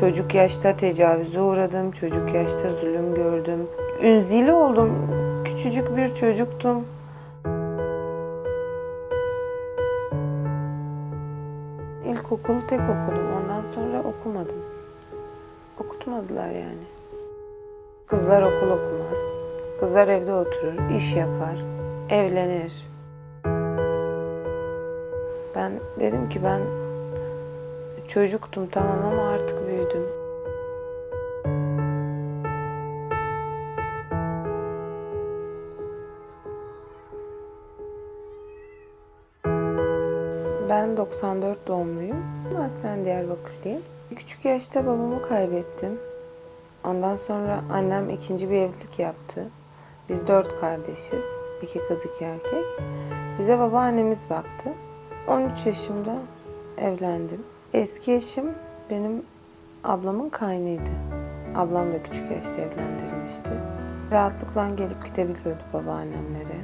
Çocuk yaşta tecavüze uğradım, çocuk yaşta zulüm gördüm. Ünzili oldum, küçücük bir çocuktum. İlkokulu tek okudum, ondan sonra okumadım. Okutmadılar yani. Kızlar okul okumaz. Kızlar evde oturur, iş yapar, evlenir. Ben dedim ki ben çocuktum tamam ama artık büyüdüm. Ben 94 doğumluyum. Aslen Diyarbakırlıyım. Küçük yaşta babamı kaybettim. Ondan sonra annem ikinci bir evlilik yaptı. Biz dört kardeşiz. iki kız iki erkek. Bize babaannemiz baktı. 13 yaşımda evlendim. Eski eşim benim ablamın kaynıydı. Ablam da küçük yaşta evlendirilmişti. Rahatlıkla gelip gidebiliyordu babaannemlere.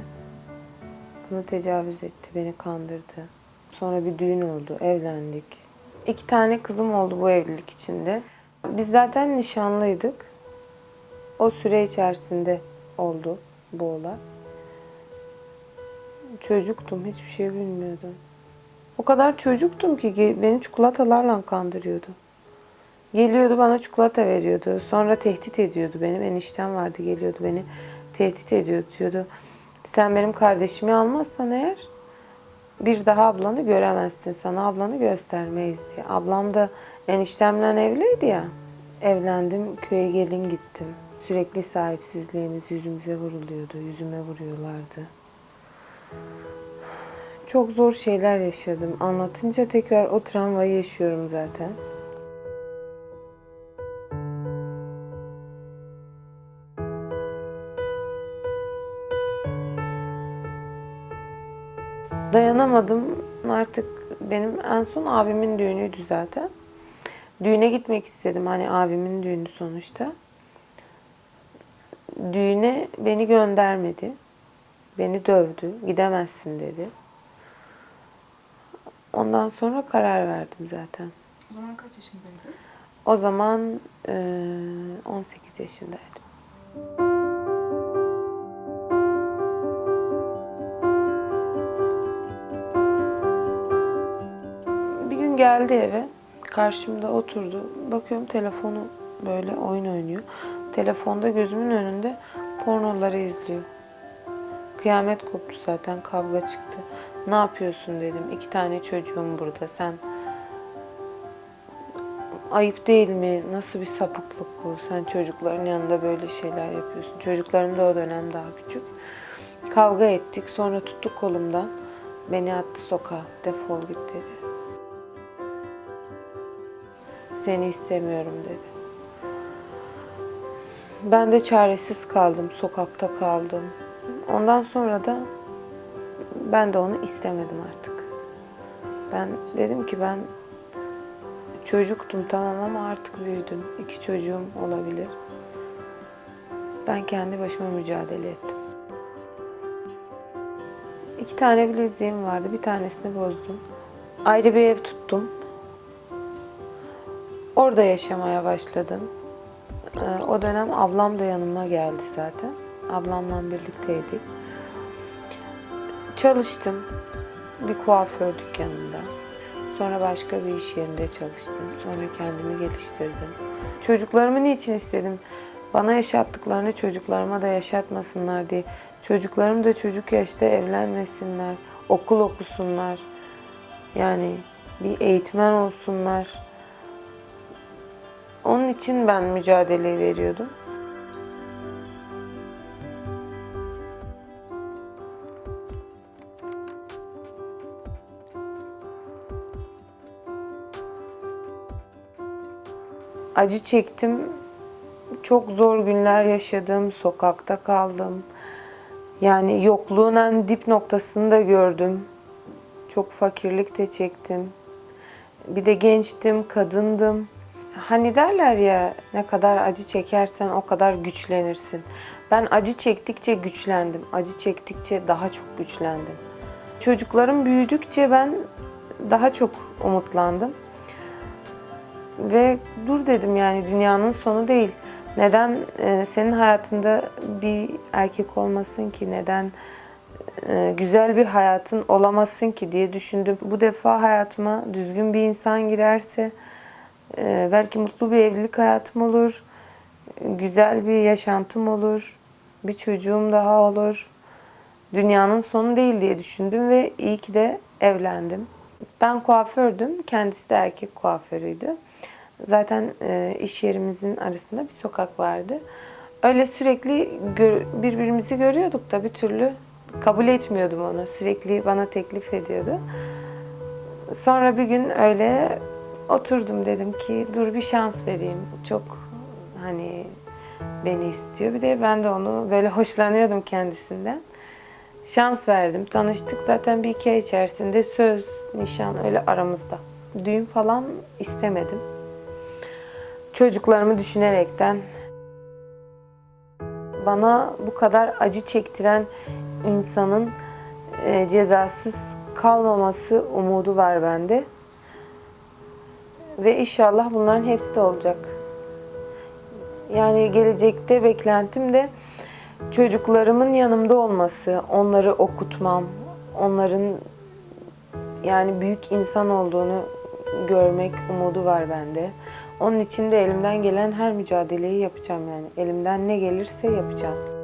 Bana tecavüz etti, beni kandırdı. Sonra bir düğün oldu, evlendik. İki tane kızım oldu bu evlilik içinde. Biz zaten nişanlıydık. O süre içerisinde oldu bu olay. Çocuktum, hiçbir şey bilmiyordum. O kadar çocuktum ki beni çikolatalarla kandırıyordu. Geliyordu bana çikolata veriyordu. Sonra tehdit ediyordu. Benim eniştem vardı geliyordu beni tehdit ediyordu diyordu. Sen benim kardeşimi almazsan eğer bir daha ablanı göremezsin. Sana ablanı göstermeyiz diye. Ablam da eniştemle evliydi ya. Evlendim, köye gelin gittim. Sürekli sahipsizliğimiz yüzümüze vuruluyordu. Yüzüme vuruyorlardı. Çok zor şeyler yaşadım. Anlatınca tekrar o travmayı yaşıyorum zaten. Dayanamadım. Artık benim en son abimin düğünüydü zaten. Düğüne gitmek istedim. Hani abimin düğünü sonuçta. Düğüne beni göndermedi. Beni dövdü. Gidemezsin dedi. Ondan sonra karar verdim zaten. O zaman kaç yaşındaydın? O zaman eee, 18 yaşındaydım. Bir gün geldi eve. Karşımda oturdu. Bakıyorum telefonu böyle oyun oynuyor. Telefonda gözümün önünde pornoları izliyor. Kıyamet koptu zaten kavga çıktı. Ne yapıyorsun dedim. İki tane çocuğum burada. Sen ayıp değil mi? Nasıl bir sapıklık bu? Sen çocukların yanında böyle şeyler yapıyorsun. Çocuklarım da o dönem daha küçük. Kavga ettik. Sonra tuttu kolumdan. Beni attı sokağa. Defol git dedi. Seni istemiyorum dedi. Ben de çaresiz kaldım. Sokakta kaldım. Ondan sonra da ben de onu istemedim artık. Ben dedim ki ben çocuktum tamam ama artık büyüdüm. İki çocuğum olabilir. Ben kendi başıma mücadele ettim. İki tane bileziğim vardı. Bir tanesini bozdum. Ayrı bir ev tuttum. Orada yaşamaya başladım. Ee, O dönem ablam da yanıma geldi zaten. Ablamla birlikteydik. Çalıştım. Bir kuaför dükkanında. Sonra başka bir iş yerinde çalıştım. Sonra kendimi geliştirdim. Çocuklarımı niçin istedim? Bana yaşattıklarını çocuklarıma da yaşatmasınlar diye. Çocuklarım da çocuk yaşta evlenmesinler, okul okusunlar. Yani bir eğitmen olsunlar. Onun için ben mücadele veriyordum. Acı çektim. Çok zor günler yaşadım. Sokakta kaldım. Yani yokluğun en dip noktasını da gördüm. Çok fakirlik de çektim. Bir de gençtim, kadındım. Hani derler ya ne kadar acı çekersen o kadar güçlenirsin. Ben acı çektikçe güçlendim. Acı çektikçe daha çok güçlendim. Çocuklarım büyüdükçe ben daha çok umutlandım. Ve dur dedim yani dünyanın sonu değil. Neden e, senin hayatında bir erkek olmasın ki? Neden e, güzel bir hayatın olamasın ki diye düşündüm. Bu defa hayatıma düzgün bir insan girerse e, belki mutlu bir evlilik hayatım olur. Güzel bir yaşantım olur. Bir çocuğum daha olur. Dünyanın sonu değil diye düşündüm ve iyi ki de evlendim. Ben kuafördüm. Kendisi de erkek kuaförüydü. Zaten e, iş yerimizin arasında bir sokak vardı. Öyle sürekli gör- birbirimizi görüyorduk da bir türlü kabul etmiyordum onu. Sürekli bana teklif ediyordu. Sonra bir gün öyle oturdum dedim ki dur bir şans vereyim. Çok hani beni istiyor. Bir de ben de onu böyle hoşlanıyordum kendisinden. Şans verdim. Tanıştık zaten bir iki ay içerisinde söz, nişan öyle aramızda. Düğün falan istemedim. Çocuklarımı düşünerekten bana bu kadar acı çektiren insanın e, cezasız kalmaması umudu var bende. Ve inşallah bunların hepsi de olacak. Yani gelecekte beklentim de çocuklarımın yanımda olması, onları okutmam, onların yani büyük insan olduğunu görmek umudu var bende. Onun için de elimden gelen her mücadeleyi yapacağım yani. Elimden ne gelirse yapacağım.